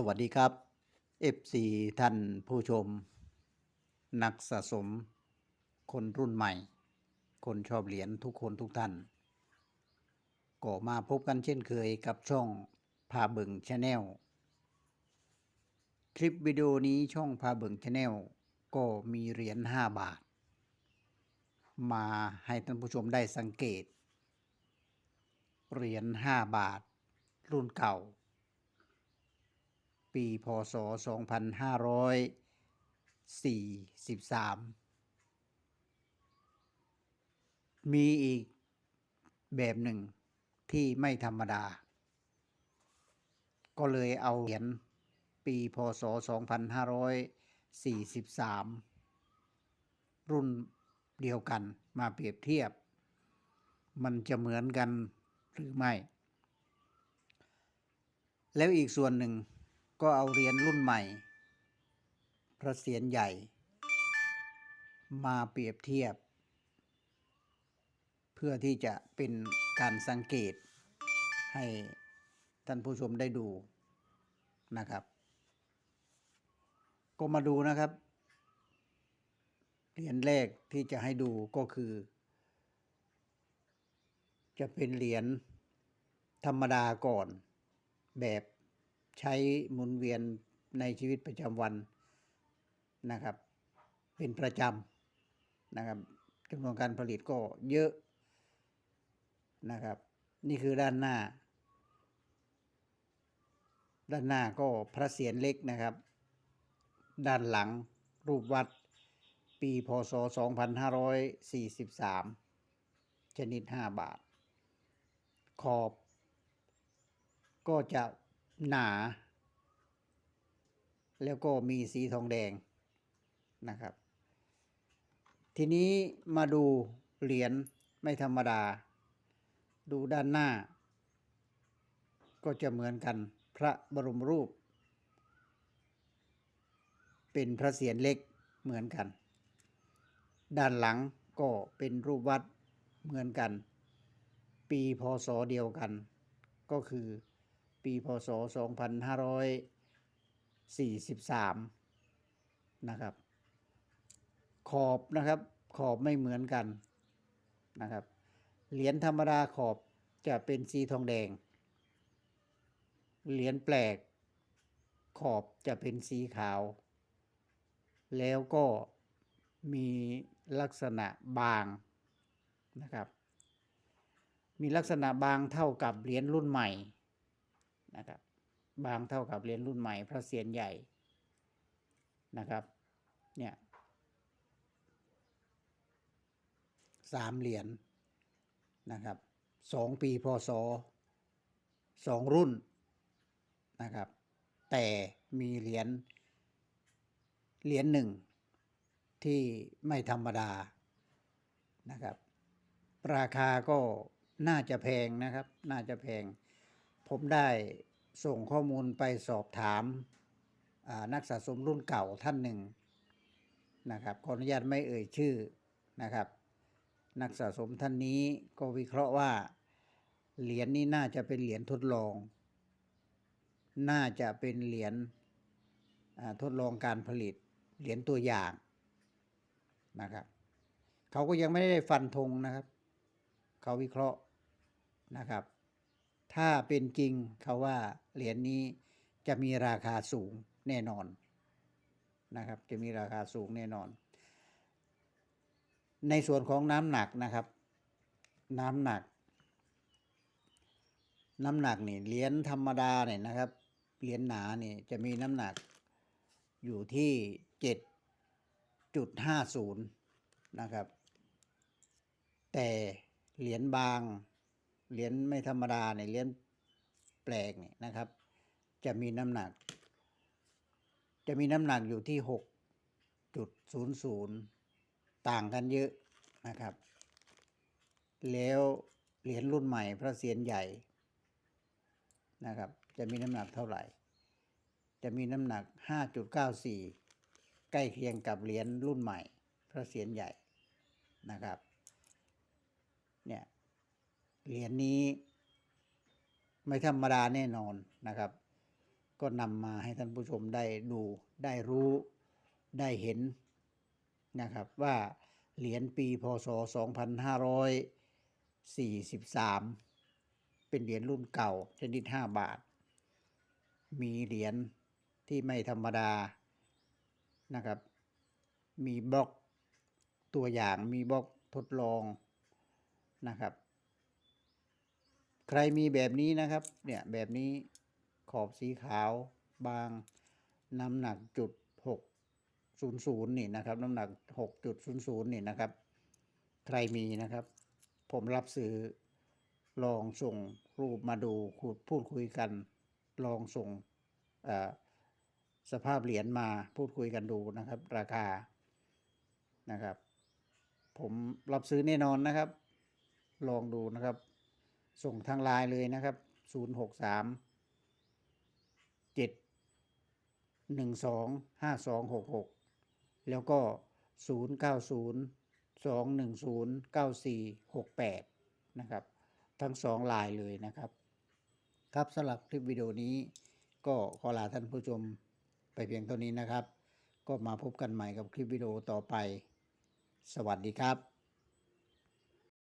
สวัสดีครับ FC ท่านผู้ชม นักสะสม คนรุ่นใหม่ คนชอบเหรียญทุกคนทุกท่าน ก็มาพบกันเช่นเคยกับช่องพาเบิงชาแนลคลิปวิดีโอนี้ช่องพาเบิงชาแนลก็มีเหรียญ5บาท มาให้ท่านผู้ชมได้สังเกต เหรียญ5บาท รุ่นเก่า ปีพศ 2543 มีอีกแบบหนึ่งที่ไม่ธรรมดา ก็เลยเอาเหรียญปีพศ 2543 รุ่นเดียวกันมาเปรียบเทียบ มันจะเหมือนกันหรือไม่ แล้วอีกส่วนหนึ่ง ก็เอาเหรียญรุ่นใหม่ พระเศียรใหญ่ มาเปรียบเทียบ เพื่อที่จะเป็นการสังเกตให้ท่านผู้ชมได้ดูนะครับ ก็มาดูนะครับ เหรียญแรกที่จะให้ดูก็คือ จะเป็นเหรียญธรรมดาก่อนแบบ ใช้หมุนเวียนในชีวิตประจำวันนะครับ เป็นประจำนะครับจำนวนการผลิตก็เยอะนะครับ นี่คือด้านหน้า ด้านหน้าก็พระเศียรเล็กนะครับ ด้านหลังรูปวัดปีพศ 2543 ชนิด 5 บาท ขอบ ก็จะ หนา แล้วก็มีสีทองแดงนะครับ ทีนี้มาดูเหรียญไม่ธรรมดา ดูด้านหน้า ก็จะเหมือนกันพระบรมรูป เป็นพระเศียรเล็กเหมือนกัน ด้านหลังก็เป็นรูปวัดเหมือนกัน ปีพศเดียวกัน ก็คือ ปีพศ 2543 นะครับ ขอบนะครับขอบไม่เหมือนกันนะครับ เหรียญธรรมดาขอบจะเป็นสีทองแดง เหรียญแปลก ขอบจะเป็นสีขาว แล้วก็มีลักษณะบางนะครับ มีลักษณะบางเท่ากับเหรียญรุ่นใหม่ นะครับ บางเท่ากับเหรียญรุ่นใหม่พระเศียรใหญ่นะครับ เนี่ยสามเหรียญนะครับสองปีพศสองรุ่นนะครับ แต่มีเหรียญเหรียญหนึ่งที่ไม่ธรรมดานะครับ ราคาก็น่าจะแพงนะครับ น่าจะแพง ผมได้ส่งข้อมูลไปสอบถามนักสะสมรุ่นเก่าท่านหนึ่งนะครับขออนุญาตไม่เอ่ยชื่อนะครับ นักสะสมท่านนี้ก็วิเคราะห์ว่าเหรียญนี้น่าจะเป็นเหรียญทดลอง น่าจะเป็นเหรียญทดลองการผลิตเหรียญตัวอย่างนะครับเขาก็ยังไม่ได้ฟันธงนะครับ เขาวิเคราะห์นะครับ ถ้าเป็นจริงเขาว่าเหรียญนี้จะมีราคาสูงแน่นอนนะครับ จะมีราคาสูงแน่นอน ในส่วนของน้ำหนักนะครับ น้ำหนัก น้ำหนักนี่เหรียญธรรมดาเนี่ยนะครับเหรียญหนาเนี่ยจะมีน้ำหนักอยู่ที่เจ็ดจุดห้าศูนย์นะครับ แต่เหรียญบาง เหรียญไม่ธรรมดาเนี่ยเหรียญแปลกเนี่ยนะครับ จะมีน้ำหนัก จะมีน้ำหนักอยู่ที่หกจุดศูนย์ศูนย์ต่างกันเยอะนะครับ แล้วเหรียญรุ่นใหม่พระเศียรใหญ่นะครับ จะมีน้ำหนักเท่าไหร่ จะมีน้ำหนัก 5.94 ใกล้เคียงกับเหรียญรุ่นใหม่ พระเศียรใหญ่นะครับ เหรียญนี้ไม่ธรรมดาแน่นอนนะครับ ก็นำมาให้ท่านผู้ชมได้ดูได้รู้ได้เห็นนะครับว่าเหรียญปีพศ 2543 เป็นเหรียญรุ่นเก่าชนิด 5 บาท มีเหรียญที่ไม่ธรรมดานะครับ มีบล็อกตัวอย่างมีบล็อกทดลองนะครับ ใครมีแบบนี้นะครับ เนี่ยแบบนี้ขอบสีขาวบางน้ำหนักจุดหกศูนย์ศูนย์นี่นะครับ น้ำหนักหกจุดศูนย์ศูนย์นี่นะครับ ใครมีนะครับ ผมรับซื้อลองส่งรูปมาดูคุพูดคุยกัน ลองส่งสภาพเหรียญมาพูดคุยกันดูนะครับ ราคานะครับ ผมรับซื้อแน่นอนนะครับ ลองดูนะครับ ส่งทางไลน์เลยนะครับ 0 6 3 7 1 2 5 2 6 6 แล้วก็ 0 9 0 2 1 0 9 4 6 8 นะครับ ทั้งสองไลน์เลยนะครับ ครับสำหรับคลิปวิดีโอนี้ ก็ขอลาท่านผู้ชมไปเพียงเท่านี้นะครับ ก็มาพบกันใหม่กับคลิปวิดีโอต่อไป สวัสดีครับ